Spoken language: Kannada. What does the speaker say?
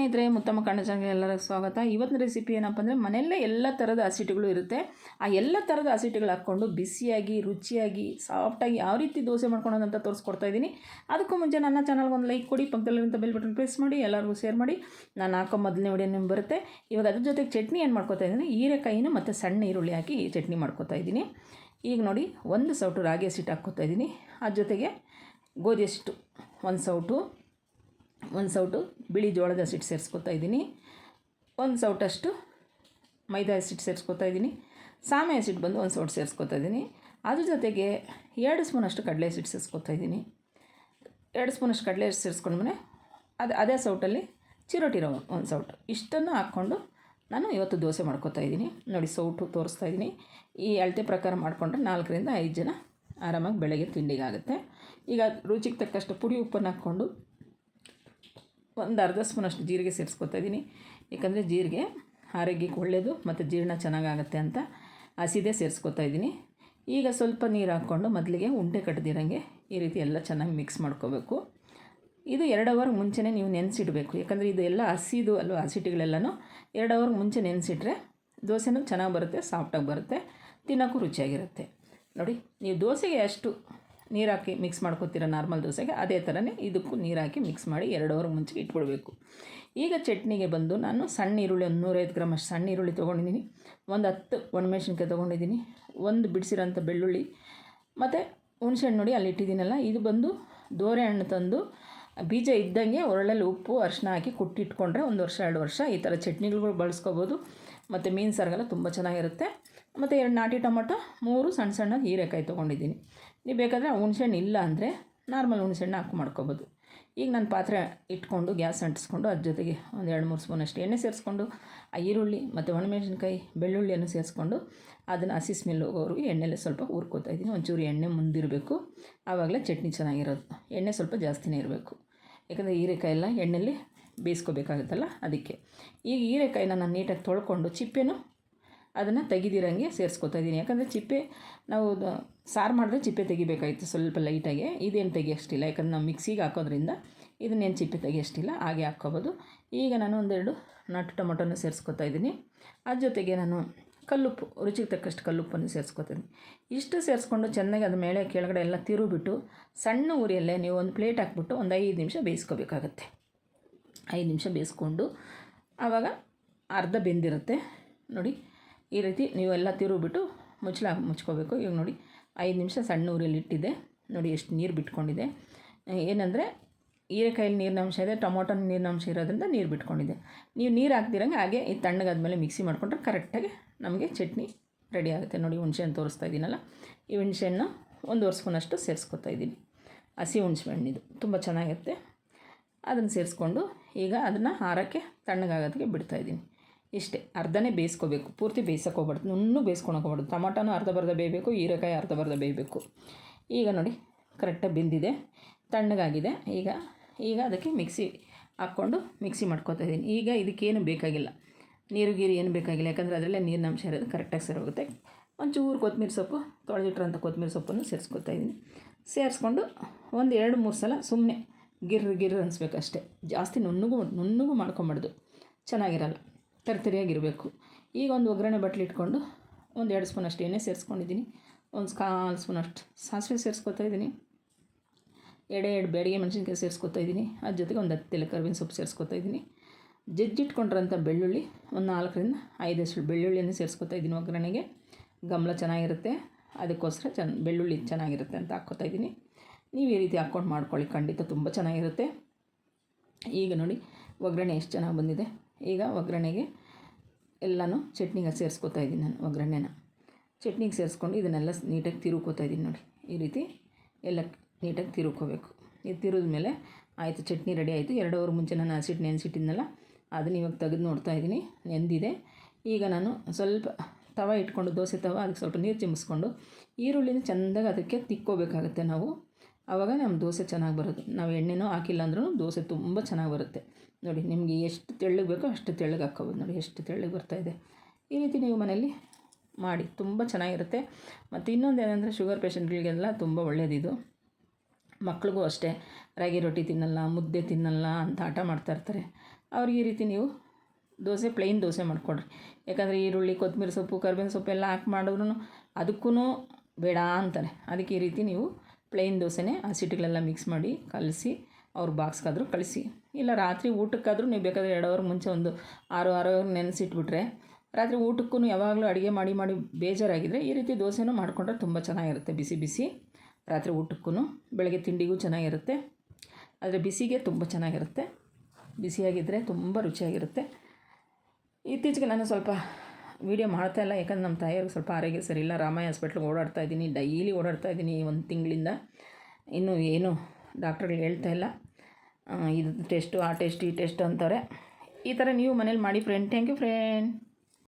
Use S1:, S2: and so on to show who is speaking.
S1: ಸ್ನೇಹಿತರೆ, ಮುತ್ತಮ್ಮ ಕಣ್ಣ ಚಾನಲ್ಗೆ ಎಲ್ಲರಿಗೂ ಸ್ವಾಗತ. ಇವತ್ತಿನ ರೆಸಿಪಿ ಏನಪ್ಪ ಅಂದರೆ, ಮನೆಯಲ್ಲೇ ಎಲ್ಲ ಥರದ ಹಸಿಟ್ಟುಗಳು ಇರುತ್ತೆ. ಆ ಎಲ್ಲ ಥರದ ಹಸಿಟ್ಟುಗಳು ಹಾಕ್ಕೊಂಡು ಬಿಸಿಯಾಗಿ, ರುಚಿಯಾಗಿ ಸಾಫ್ಟಾಗಿ ಯಾವ ರೀತಿ ದೋಸೆ ಮಾಡ್ಕೊಳೋದು ಅಂತ ತೋರಿಸ್ಕೊಡ್ತಾ ಇದ್ದೀನಿ. ಅದಕ್ಕೂ ಮುಂಚೆ ನನ್ನ ಚಾನಲ್ಗೆ ಒಂದು ಲೈಕ್ ಕೊಡಿ ಪಕ್ಕದಲ್ಲಿರುವಂಥ ಬೆಲ್ ಬಟನ್ ಪ್ರೆಸ್ ಮಾಡಿ, ಎಲ್ಲರಿಗೂ ಶೇರ್ ಮಾಡಿ. ನಾನು ಹಾಕೋ ಮೊದಲನೇ ವಿಡಿಯೋ ನಿಮ್ಗೆ ಬರುತ್ತೆ. ಇವಾಗ ಅದ್ರ ಜೊತೆಗೆ ಚಟ್ನಿ ಏನು ಮಾಡ್ಕೋತಾ ಇದ್ದೀನಿ, ಹೀರೆಕಾಯಿನೂ ಮತ್ತು ಸಣ್ಣ ಈರುಳ್ಳಿ ಹಾಕಿ ಚಟ್ನಿ ಮಾಡ್ಕೋತಾ ಇದ್ದೀನಿ. ಈಗ ನೋಡಿ, ಒಂದು ಸೌಟು ರಾಗಿ ಹಸಿಟ್ಟು ಹಾಕ್ಕೋತಾ ಇದ್ದೀನಿ. ಅದ್ರ ಜೊತೆಗೆ ಗೋಧಿ ಹಸಿಟ್ಟು, ಒಂದು ಸೌಟು. ಒಂದು ಸೌಟು ಬಿಳಿ ಜೋಳದ ಹಸಿಟ್ಟು ಸೇರಿಸ್ಕೊತಾ ಇದ್ದೀನಿ. ಒಂದು ಸೌಟಷ್ಟು ಮೈದಾ ಹಸಿಟ್ಟು ಸೇರಿಸ್ಕೊತಾ ಇದ್ದೀನಿ. ಸಾಮೆ ಹಸಿಟ್ಟು ಬಂದು ಒಂದು ಸೌಟ್ ಸೇರಿಸ್ಕೊತಾ ಇದ್ದೀನಿ. ಅದ್ರ ಜೊತೆಗೆ ಎರಡು ಸ್ಪೂನಷ್ಟು ಕಡಲೆ ಹಸಿಟ್ಟು ಸೇರಿಸ್ಕೊತಾ ಇದ್ದೀನಿ. ಎರಡು ಸ್ಪೂನಷ್ಟು ಕಡಲೆ ಹಸಿಟ್ಟು ಸೇರಿಸ್ಕೊಂಡ್ಮೇಲೆ ಅದು ಅದೇ ಸೌಟಲ್ಲಿ ಚಿರೋಟಿ ರವೆ ಒಂದು ಸೌಟು. ಇಷ್ಟನ್ನು ಹಾಕ್ಕೊಂಡು ನಾನು ಇವತ್ತು ದೋಸೆ ಮಾಡ್ಕೊತಾ ಇದ್ದೀನಿ. ನೋಡಿ ಸೌಟು ತೋರಿಸ್ತಾ ಇದ್ದೀನಿ. ಈ ಅಳತೆ ಪ್ರಕಾರ ಮಾಡಿಕೊಂಡ್ರೆ ನಾಲ್ಕರಿಂದ ಐದು ಜನ ಆರಾಮಾಗಿ ಬೆಳಗ್ಗೆ ತಿಂಡಿಗಾಗುತ್ತೆ. ಈಗ ರುಚಿಗೆ ತಕ್ಕಷ್ಟು ಪುಡಿ ಉಪ್ಪನ್ನು ಹಾಕ್ಕೊಂಡು ಒಂದು ಅರ್ಧ ಸ್ಪೂನಷ್ಟು ಜೀರಿಗೆ ಸೇರಿಸ್ಕೊತಾ ಇದ್ದೀನಿ. ಯಾಕಂದರೆ ಜೀರಿಗೆ ಆರೋಗ್ಯಕ್ಕೆ ಒಳ್ಳೆಯದು ಮತ್ತು ಜೀರ್ಣ ಚೆನ್ನಾಗಾಗುತ್ತೆ ಅಂತ ಹಸಿದೇ ಸೇರಿಸ್ಕೊತಾ ಇದ್ದೀನಿ. ಈಗ ಸ್ವಲ್ಪ ನೀರು ಹಾಕ್ಕೊಂಡು ಮೊದಲಿಗೆ ಉಂಡೆ ಕಟ್ಟದಿರಂಗೆ ಈ ರೀತಿ ಎಲ್ಲ ಚೆನ್ನಾಗಿ ಮಿಕ್ಸ್ ಮಾಡ್ಕೋಬೇಕು. ಇದು ಎರಡು ಅವರ್ ಮುಂಚೆನೇ ನೀವು ನೆನೆಸಿಡಬೇಕು. ಯಾಕಂದರೆ ಇದೆಲ್ಲ ಹಸಿದು ಅಲ್ವ, ಹಸಿಟ್ಟುಗಳೆಲ್ಲನೂ ಎರಡು ಅವರ್ ಮುಂಚೆ ನೆನೆಸಿಟ್ರೆ ದೋಸೆನೂ ಚೆನ್ನಾಗಿ ಬರುತ್ತೆ ಸಾಫ್ಟಾಗಿ ಬರುತ್ತೆ, ತಿನ್ನೋಕ್ಕೂ ರುಚಿಯಾಗಿರುತ್ತೆ. ನೋಡಿ, ನೀವು ದೋಸೆಗೆ ಎಷ್ಟು ನೀರು ಹಾಕಿ ಮಿಕ್ಸ್ ಮಾಡ್ಕೊತೀರ ನಾರ್ಮಲ್ ದೋಸೆಗೆ, ಅದೇ ಥರನೇ ಇದಕ್ಕೂ ನೀರಾಕಿ ಮಿಕ್ಸ್ ಮಾಡಿ ಎರಡು ಅವರ್ ಮುಂಚೆ ಇಟ್ಬಿಡಬೇಕು ಈಗ ಚಟ್ನಿಗೆ ಬಂದು ನಾನು ಸಣ್ಣ ಈರುಳ್ಳಿ ಒಂದು ನೂರೈದು ಗ್ರಾಮ್ ಅಷ್ಟು ಸಣ್ಣ ಈರುಳ್ಳಿ ತೊಗೊಂಡಿದ್ದೀನಿ. ಒಂದು ಹತ್ತು ಒಣಮೆಣ್ಸಿನ್ಕಾಯಿ ತೊಗೊಂಡಿದ್ದೀನಿ. ಒಂದು ಬಿಡಿಸಿರೋಂಥ ಬೆಳ್ಳುಳ್ಳಿ, ಮತ್ತು ಹುಣಸೆಹಣ್ಣು ನೋಡಿ ಅಲ್ಲಿ ಇಟ್ಟಿದ್ದೀನಲ್ಲ, ಇದು ಬಂದು ದೋರೆ ಹಣ್ಣು ತಂದು ಬೀಜ ಇದ್ದಂಗೆ ಒರಳಲ್ಲಿ ಉಪ್ಪು ಅರಿಶಿನ ಹಾಕಿ ಕುಟ್ಟಿಟ್ಕೊಂಡ್ರೆ ಒಂದು ವರ್ಷ, ಎರಡು ವರ್ಷ ಈ ಥರ ಚಟ್ನಿಗಳು ಬಳಸ್ಕೋಬೋದು. ಮತ್ತು ಮೀನು ಸಾರಿಗೆಲ್ಲ ತುಂಬ ಚೆನ್ನಾಗಿರುತ್ತೆ. ಮತ್ತು ಎರಡು ನಾಟಿ ಟೊಮೊಟೊ, ಮೂರು ಸಣ್ಣ ಸಣ್ಣ ಹೀರೆಕಾಯಿ ತೊಗೊಂಡಿದ್ದೀನಿ. ನೀವು ಬೇಕಾದರೆ ಹುಣ್ಸೆಹಣ್ಣು ಇಲ್ಲ ಅಂದರೆ ನಾರ್ಮಲ್ ಹುಣ್ಸೆಹಣ್ಣು ಹಾಕಿ ಮಾಡ್ಕೊಬೋದು. ಈಗ ನಾನು ಪಾತ್ರೆ ಇಟ್ಕೊಂಡು ಗ್ಯಾಸ್ ಅಂಟಿಸ್ಕೊಂಡು ಅದ್ರ ಜೊತೆಗೆ ಒಂದು ಎರಡು ಮೂರು ಸ್ಪೂನಷ್ಟು ಎಣ್ಣೆ ಸೇರಿಸ್ಕೊಂಡು ಆ ಈರುಳ್ಳಿ ಮತ್ತು ಒಣಮೆಣಸಿನ್ಕಾಯಿ, ಬೆಳ್ಳುಳ್ಳಿಯನ್ನು ಸೇರಿಸ್ಕೊಂಡು ಅದನ್ನು ಹಸಿ ಸ್ಮೆಲ್ ಹೋಗೋವರೆಗೂ ಎಣ್ಣೆಲೆ ಸ್ವಲ್ಪ ಹುರ್ಕೋತಾ ಇದ್ದೀನಿ. ಒಂಚೂರು ಎಣ್ಣೆ ಮುಂದಿರಬೇಕು ಆವಾಗಲೇ ಚಟ್ನಿ ಚೆನ್ನಾಗಿರೋದು. ಎಣ್ಣೆ ಸ್ವಲ್ಪ ಜಾಸ್ತಿನೇ ಇರಬೇಕು. ಯಾಕಂದರೆ ಹೀರೆಕಾಯಿ ಎಲ್ಲ ಎಣ್ಣೆಲಿ ಬೇಯಿಸ್ಕೋಬೇಕಾಗುತ್ತಲ್ಲ ಅದಕ್ಕೆ. ಈಗ ಹೀರೆಕಾಯಿನ ನಾನು ನೀಟಾಗಿ ತೊಳ್ಕೊಂಡು ಚಿಪ್ಪೆನೂ ಅದನ್ನು ತೆಗಿದಿರಂಗೆ ಸೇರಿಸ್ಕೊತಾ ಇದ್ದೀನಿ ಯಾಕಂದರೆ ಚಿಪ್ಪೆ, ನಾವು ಸಾರು ಮಾಡಿದ್ರೆ ಚಿಪ್ಪೆ ತೆಗಿಬೇಕಾಗಿತ್ತು ಸ್ವಲ್ಪ ಲೈಟಾಗಿ. ಇದೇನು ತೆಗಿಯೋಷ್ಟಿಲ್ಲ. ಯಾಕಂದ್ರೆ ನಾವು ಮಿಕ್ಸಿಗೆ ಹಾಕೋದ್ರಿಂದ ಇದನ್ನೇನು ಚಿಪ್ಪೆ ತೆಗಿಯೋಷ್ಟಿಲ್ಲ. ಹಾಗೆ ಹಾಕ್ಕೋಬೋದು. ಈಗ ನಾನು ಒಂದೆರಡು ನಾಟು ಟೊಮೊಟೊನ ಸೇರಿಸ್ಕೊತಾ ಇದ್ದೀನಿ ಅದ್ರ ಜೊತೆಗೆ ನಾನು ಕಲ್ಲುಪ್ಪು, ರುಚಿಗೆ ತಕ್ಕಷ್ಟು ಕಲ್ಲುಪ್ಪನ್ನು ಸೇರಿಸ್ಕೊತೀನಿ ಇಷ್ಟು ಸೇರಿಸ್ಕೊಂಡು ಚೆನ್ನಾಗಿ ಅದು ಮೇಲೆ ಕೆಳಗಡೆ ಎಲ್ಲ ತಿರುಬಿಟ್ಟು ಸಣ್ಣ ಉರಿಯಲ್ಲೇ ನೀವು ಒಂದು ಪ್ಲೇಟ್ ಹಾಕ್ಬಿಟ್ಟು ಒಂದು ಐದು ನಿಮಿಷ ಬೇಯಿಸ್ಕೋಬೇಕಾಗತ್ತೆ. ಐದು ನಿಮಿಷ ಬೇಯಿಸ್ಕೊಂಡು ಆವಾಗ ಅರ್ಧ ಬೆಂದಿರುತ್ತೆ. ನೋಡಿ ಈ ರೀತಿ ನೀವೆಲ್ಲ ತಿರುಗಿಬಿಟ್ಟು ಮುಚ್ಚಲ ಮುಚ್ಕೋಬೇಕು. ಈಗ ನೋಡಿ, ಐದು ನಿಮಿಷ ಸಣ್ಣ ಊರಲ್ಲಿ ಇಟ್ಟಿದ್ದೆ. ನೋಡಿ ಎಷ್ಟು ನೀರು ಬಿಟ್ಕೊಂಡಿದೆ. ಏನಂದರೆ, ಹೀರೆಕಾಯಲ್ಲಿ ನೀರಿನಂಶ ಇದೆ ಟೊಮೊಟೊನ ನೀರಿನಂಶ ಇರೋದ್ರಿಂದ ನೀರು ಬಿಟ್ಕೊಂಡಿದೆ. ನೀವು ನೀರು ಹಾಕ್ದಿರಂಗೆ ಹಾಗೆ ಈ ತಣ್ಣಗಾದ್ಮೇಲೆ ಮಿಕ್ಸಿ ಮಾಡಿಕೊಂಡ್ರೆ ಕರೆಕ್ಟಾಗಿ ನಮಗೆ ಚಟ್ನಿ ರೆಡಿ ಆಗುತ್ತೆ. ನೋಡಿ ಹುಣ್ಸೆಹಣ್ಣು ತೋರಿಸ್ತಾ ಇದ್ದೀನಲ್ಲ ಈ ಹುಣ್ಸೆಹಣ್ಣು ಒಂದುವರೆ ಸ್ಪೂನಷ್ಟು ಸೇರಿಸ್ಕೊತಾ ಇದ್ದೀನಿ ಹಸಿ ಇದು. ತುಂಬ ಚೆನ್ನಾಗಿರುತ್ತೆ. ಅದನ್ನು ಸೇರಿಸ್ಕೊಂಡು ಈಗ ಅದನ್ನು ಹಾರಕ್ಕೆ ತಣ್ಣಗಾಗೋದಕ್ಕೆ ಬಿಡ್ತಾಯಿದ್ದೀನಿ ಇಷ್ಟೇ. ಅರ್ಧನೇ ಬೇಯಿಸ್ಕೋಬೇಕು. ಪೂರ್ತಿ ಬೇಯಿಸೋಕೆ ಇನ್ನೂ ನುಣ್ಣು ಬೇಯಿಸ್ಕೊಳಕ್ಕೆ ಹೋಗ್ಬಾರ್ದು ಟೊಮಾಟೋನು ಅರ್ಧ ಬರ್ಧ ಬೇಯಬೇಕು. ಹೀರೆಕಾಯಿ ಅರ್ಧ ಬರ್ಧ ಬೇಯಬೇಕು. ಈಗ ನೋಡಿ ಕರೆಕ್ಟಾಗಿ ಬೆಂದಿದೆ. ತಣ್ಣಗಾಗಿದೆ. ಈಗ ಈಗ ಅದಕ್ಕೆ ಮಿಕ್ಸಿ ಹಾಕ್ಕೊಂಡು ಮಿಕ್ಸಿ ಮಾಡ್ಕೊತಾ ಇದ್ದೀನಿ. ಈಗ ಇದಕ್ಕೇನು ಬೇಕಾಗಿಲ್ಲ. ನೀರು, ಗೀರು ಏನು ಬೇಕಾಗಿಲ್ಲ. ಯಾಕಂದರೆ ಅದರಲ್ಲೇ ನೀರಿನ ಅಂಶ ಇರೋದು ಕರೆಕ್ಟಾಗಿ ಸೇರೋಗುತ್ತೆ ಒಂಚೂರು ಕೊತ್ತಂಬರಿ ಸೊಪ್ಪು ತೊಳೆದಿಟ್ಟಿರೋಂಥ ಕೊತ್ತಂಬರಿ ಸೊಪ್ಪನ್ನು ಸೇರಿಸ್ಕೊತಾ ಇದ್ದೀನಿ. ಸೇರಿಸ್ಕೊಂಡು ಒಂದು ಎರಡು, ಮೂರು ಸಲ ಸುಮ್ಮನೆ ಗಿರ್ರ ಗಿರ್ರ ಅನಿಸ್ಬೇಕಷ್ಟೇ. ಜಾಸ್ತಿ ನುಣ್ಣಗೂ ನುಣ್ಣಗೂ ಮಾಡ್ಕೊಂಬಾರ್ದು. ಚೆನ್ನಾಗಿರಲ್ಲ. ತರಿತರಿಯಾಗಿರಬೇಕು. ಈಗ ಒಂದು ಒಗ್ಗರಣೆ ಬಟ್ಲು ಇಟ್ಕೊಂಡು ಒಂದು ಎರಡು ಸ್ಪೂನಷ್ಟು ಎಣ್ಣೆ ಸೇರಿಸ್ಕೊಂಡಿದ್ದೀನಿ. ಒಂದು ಕಾಲು ಸ್ಪೂನಷ್ಟು ಸಾಸಿವೆ ಸೇರಿಸ್ಕೊತಾ ಇದ್ದೀನಿ. ಎಡೆ ಎರಡು ಬೇಡಿಗೆ ಮೆಣಸಿನ್ಕಾಯಿ ಸೇರಿಸ್ಕೊತಾ ಇದ್ದೀನಿ. ಅದ್ರ ಜೊತೆಗೆ ಒಂದು ಹತ್ತು ಎಲೆ ಕರ್ಬೇವಿನ ಸೊಪ್ಪು ಸೇರಿಸ್ಕೊತಾ ಇದ್ದೀನಿ. ಜಜ್ಜಿಟ್ಕೊಂಡಿರೋಂಥ ಬೆಳ್ಳುಳ್ಳಿ ಒಂದು ನಾಲ್ಕರಿಂದ ಐದು ಅಷ್ಟು ಬೆಳ್ಳುಳ್ಳಿಯನ್ನು ಸೇರಿಸ್ಕೊತಾ ಇದ್ದೀನಿ ಒಗ್ಗರಣೆಗೆ. ಗಮಲ ಚೆನ್ನಾಗಿರುತ್ತೆ. ಅದಕ್ಕೋಸ್ಕರ ಚೆನ್ನ ಬೆಳ್ಳುಳ್ಳಿ ಚೆನ್ನಾಗಿರುತ್ತೆ ಅಂತ ಹಾಕ್ಕೊತಾ ಇದ್ದೀನಿ. ನೀವು ಈ ರೀತಿ ಹಾಕ್ಕೊಂಡು ಮಾಡ್ಕೊಳ್ಳಿ. ಖಂಡಿತ ತುಂಬ ಚೆನ್ನಾಗಿರುತ್ತೆ. ಈಗ ನೋಡಿ, ಒಗ್ಗರಣೆ ಎಷ್ಟು ಚೆನ್ನಾಗಿ ಬಂದಿದೆ. ಈಗ ಒಗ್ಗರಣೆಗೆ ಎಲ್ಲನೂ ಚಟ್ನಿಗೆ ಸೇರಿಸ್ಕೊತಾ ಇದ್ದೀನಿ ನಾನು ಒಗ್ಗರಣೆನ. ಚಟ್ನಿಗೆ ಸೇರಿಸ್ಕೊಂಡು ಇದನ್ನೆಲ್ಲ ನೀಟಾಗಿ ತಿರುಕೋತಾ ಇದ್ದೀನಿ ನೋಡಿ. ಈ ರೀತಿ ಎಲ್ಲ ನೀಟಾಗಿ ತಿರುಕೋಬೇಕು. ಇದು ತಿರುದ ಮೇಲೆ ಆಯಿತು, ಚಟ್ನಿ ರೆಡಿ ಆಯಿತು. ಎರಡು ಅವರ್ ಮುಂಚೆ ನಾನು ಹಸಿಟ್ಟು ನೆನೆಸಿಟ್ಟಿದ್ನಲ್ಲ, ಅದನ್ನ ಇವಾಗ ತೆಗೆದು ನೋಡ್ತಾ ಇದ್ದೀನಿ. ನೆಂದಿದೆ. ಈಗ ನಾನು ಸ್ವಲ್ಪ ತವ ಇಟ್ಕೊಂಡು, ದೋಸೆ ತವ ಅದಕ್ಕೆ ಸ್ವಲ್ಪ ನೀರು ಚಿಮ್ಮಿಸ್ಕೊಂಡು ಈರುಳ್ಳಿನ ಚೆಂದಾಗಿ ಅದಕ್ಕೆ ತಿಕ್ಕೋಬೇಕಾಗುತ್ತೆ ನಾವು. ಆವಾಗ ನಮ್ಮ ದೋಸೆ ಚೆನ್ನಾಗಿ ಬರೋದು ನಾವು ಎಣ್ಣೆನೂ ಹಾಕಿಲ್ಲ ಅಂದ್ರೂ ದೋಸೆ ತುಂಬ ಚೆನ್ನಾಗಿ ಬರುತ್ತೆ. ನೋಡಿ, ನಿಮಗೆ ಎಷ್ಟು ತೆಳ್ಳಗೆ ಬೇಕೋ ಅಷ್ಟು ತೆಳ್ಳಗೆ ಹಾಕ್ಕೋಬೋದು. ನೋಡಿ, ಎಷ್ಟು ತೆಳ್ಳಗೆ ಬರ್ತಾಯಿದೆ ಈ ರೀತಿ ನೀವು ಮನೆಯಲ್ಲಿ ಮಾಡಿ. ತುಂಬ ಚೆನ್ನಾಗಿರುತ್ತೆ. ಮತ್ತು ಇನ್ನೊಂದು ಏನಂದರೆ, ಶುಗರ್ ಪೇಷಂಟ್ಗಳಿಗೆಲ್ಲ ತುಂಬ ಒಳ್ಳೆಯದಿದು ಮಕ್ಳಿಗೂ ಅಷ್ಟೇ. ರಾಗಿ ರೊಟ್ಟಿ ತಿನ್ನಲ್ಲ, ಮುದ್ದೆ ತಿನ್ನಲ್ಲ ಅಂತ ಆಟ ಮಾಡ್ತಾ ಇರ್ತಾರೆ. ಅವ್ರಿಗೆ ಈ ರೀತಿ ನೀವು ದೋಸೆ ಪ್ಲೈನ್ ದೋಸೆ ಮಾಡಿಕೊಡ್ರಿ. ಯಾಕಂದರೆ ಈರುಳ್ಳಿ ಕೊತ್ತಂಬರಿ ಸೊಪ್ಪು, ಕರ್ಬೇವಿನ ಸೊಪ್ಪು ಎಲ್ಲ ಹಾಕಿ ಮಾಡಿದ್ರು ಅದಕ್ಕೂ ಬೇಡ ಅಂತಾರೆ. ಅದಕ್ಕೆ ಈ ರೀತಿ ನೀವು ಪ್ಲೈನ್ ದೋಸೆನೇ ಹಸಿಟ್ಟುಗಳೆಲ್ಲ ಮಿಕ್ಸ್ ಮಾಡಿ ಕಲಸಿ ಅವ್ರ ಬಾಕ್ಸ್ಗಾದರೂ ಕಳಿಸಿ ಇಲ್ಲ ರಾತ್ರಿ ಊಟಕ್ಕಾದರೂ ನೀವು ಬೇಕಾದರೆ ಎರಡು ಅವರ್ ಮುಂಚೆ ಒಂದು ಆರು ಆರು ಅವರ್ ನೆನೆಸಿಟ್ಬಿಟ್ರೆ ರಾತ್ರಿ ಊಟಕ್ಕೂ ಯಾವಾಗಲೂ ಅಡುಗೆ ಮಾಡಿ ಮಾಡಿ ಬೇಜಾರಾಗಿದ್ದರೆ ಈ ರೀತಿ ದೋಸೆನೂ ಮಾಡಿಕೊಂಡ್ರೆ ತುಂಬ ಚೆನ್ನಾಗಿರುತ್ತೆ ಬಿಸಿ ಬಿಸಿ. ರಾತ್ರಿ ಊಟಕ್ಕೂ ಬೆಳಗ್ಗೆ ತಿಂಡಿಗೂ ಚೆನ್ನಾಗಿರುತ್ತೆ. ಆದರೆ ಬಿಸಿಗೆ ತುಂಬ ಚೆನ್ನಾಗಿರುತ್ತೆ. ಬಿಸಿಯಾಗಿದ್ದರೆ ತುಂಬ ರುಚಿಯಾಗಿರುತ್ತೆ. ಇತ್ತೀಚೆಗೆ ನಾನು ಸ್ವಲ್ಪ ವೀಡಿಯೋ ಮಾಡ್ತಾ ಇಲ್ಲ, ಯಾಕಂದ್ರೆ ನಮ್ಮ ತಾಯಿಯವ್ರಿಗೆ ಸ್ವಲ್ಪ ಆರೋಗ್ಯ ಸರಿ ಇಲ್ಲ. ರಾಮಾಯ ಹಾಸ್ಪಿಟ್ಲಿಗೆ ಓಡಾಡ್ತಾ ಇದ್ದೀನಿ ಡೈಲಿ ಓಡಾಡ್ತಾ ಇದ್ದೀನಿ ಒಂದು ತಿಂಗಳಿಂದ. ಇನ್ನೂ ಏನು ಡಾಕ್ಟರ್ಗಳು ಹೇಳ್ತಾ ಇಲ್ಲ. ಇದು ಟೆಸ್ಟು ಆ ಟೆಸ್ಟ್ ಈ ಟೆಸ್ಟ್ ಅಂತಾರೆ. ಈ ಥರ ನೀವು ಮನೇಲಿ ಮಾಡಿ ಫ್ರೆಂಡ್ ಥ್ಯಾಂಕ್ ಯು ಫ್ರೆಂಡ್